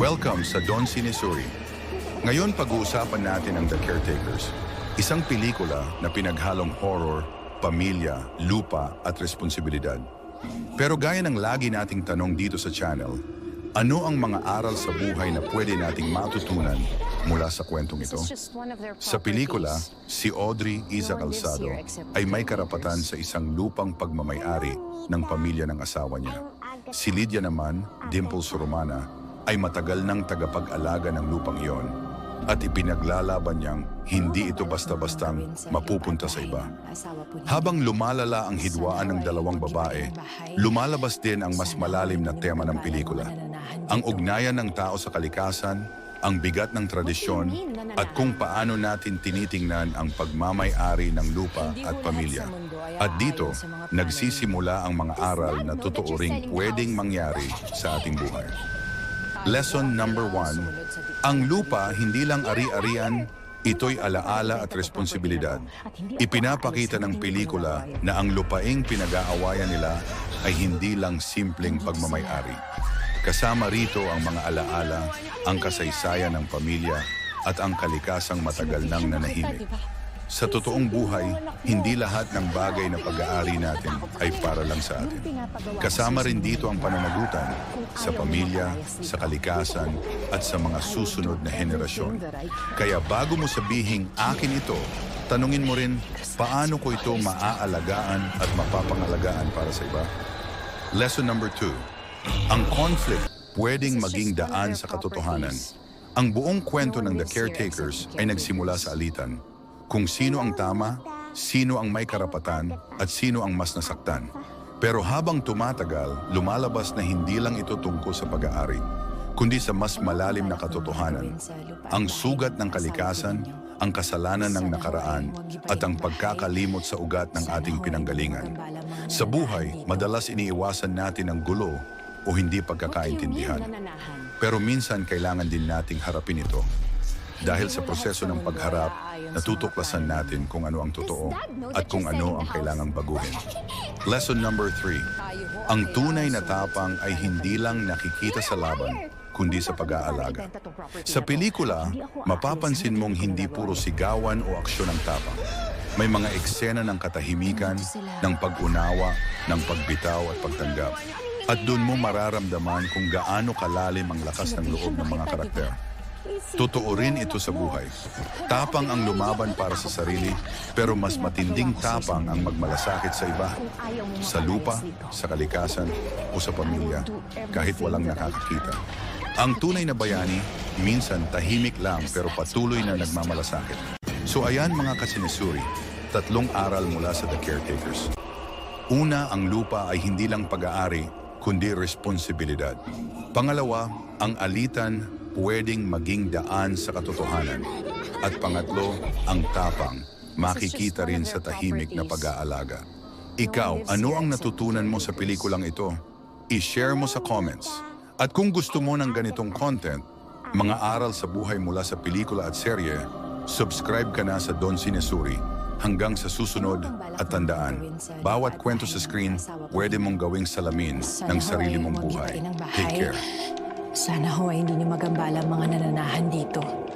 Welcome sa Don Sinisuri. Ngayon pag-uusapan natin ang The Caretakers, isang pelikula na pinaghalong horror, pamilya, lupa at responsibilidad. Pero gaya ng lagi nating tanong dito sa channel, ano ang mga aral sa buhay na pwede nating matutunan mula sa kwentong ito? Sa pelikula, si Audrey Isa Calzado ay may karapatan sa isang lupang pagmamayari ng pamilya ng asawa niya. Si Lydia naman, Dimples Romana, ay matagal ng tagapag-alaga ng lupang iyon at ipinaglalaban niyang hindi ito basta-bastang mapupunta sa iba. Habang lumalala ang hidwaan ng dalawang babae, lumalabas din ang mas malalim na tema ng pelikula. Ang ugnayan ng tao sa kalikasan, ang bigat ng tradisyon, at kung paano natin tinitingnan ang pagmamay-ari ng lupa at pamilya. At dito, nagsisimula ang mga aral na totoo ring pwedeng mangyari sa ating buhay. Lesson number one, ang lupa hindi lang ari-arian, ito'y alaala at responsibilidad. Ipinapakita ng pelikula na ang lupaing pinag-aawayan nila ay hindi lang simpleng pagmamayari. Kasama rito ang mga alaala, ang kasaysayan ng pamilya at ang kalikasang matagal nang nanahimik. Sa totoong buhay, hindi lahat ng bagay na pag-aari natin ay para lang sa atin. Kasama rin dito ang pananagutan sa pamilya, sa kalikasan, at sa mga susunod na henerasyon. Kaya bago mo sabihing akin ito, tanungin mo rin paano ko ito maaalagaan at mapapangalagaan para sa iba. Lesson number two, ang conflict pwedeng maging daan sa katotohanan. Ang buong kwento ng The Caretakers ay nagsimula sa alitan. Kung sino ang tama, sino ang may karapatan, at sino ang mas nasaktan. Pero habang tumatagal, lumalabas na hindi lang ito tungkol sa pag-aari, kundi sa mas malalim na katotohanan. Ang sugat ng kalikasan, ang kasalanan ng nakaraan, at ang pagkakalimot sa ugat ng ating pinanggalingan. Sa buhay, madalas iniiwasan natin ang gulo o hindi pagkakaintindihan. Pero minsan kailangan din nating harapin ito. Dahil sa proseso ng pagharap, natutuklasan natin kung ano ang totoo at kung ano ang kailangang baguhin. Lesson number three. Ang tunay na tapang ay hindi lang nakikita sa laban, kundi sa pag-aalaga. Sa pelikula, mapapansin mong hindi puro sigawan o aksyon ang tapang. May mga eksena ng katahimikan, ng pag-unawa, ng pagbitaw at pagtanggap. At doon mo mararamdaman kung gaano kalalim ang lakas ng loob ng mga karakter. Totoo rin ito sa buhay. Tapang ang lumaban para sa sarili, pero mas matinding tapang ang magmalasakit sa iba. Sa lupa, sa kalikasan, o sa pamilya, kahit walang nakakakita. Ang tunay na bayani, minsan tahimik lang pero patuloy na nagmamalasakit. So ayan mga kasinisuri, tatlong aral mula sa The Caretakers. Una, ang lupa ay hindi lang pag-aari, kundi responsibilidad. Pangalawa, ang alitan pwedeng maging daan sa katotohanan. At pangatlo, ang tapang, makikita rin sa tahimik na pag-aalaga. Ikaw, ano ang natutunan mo sa pelikulang ito? I-share mo sa comments. At kung gusto mo ng ganitong content, mga aral sa buhay mula sa pelikula at serye, subscribe ka na sa Don Sinesuri. Hanggang sa susunod at tandaan, bawat kwento sa screen, pwede mong gawing salamin ng sarili mong buhay. Take care. Sana ho ay hindi niyo magambala ang mga nananahan dito.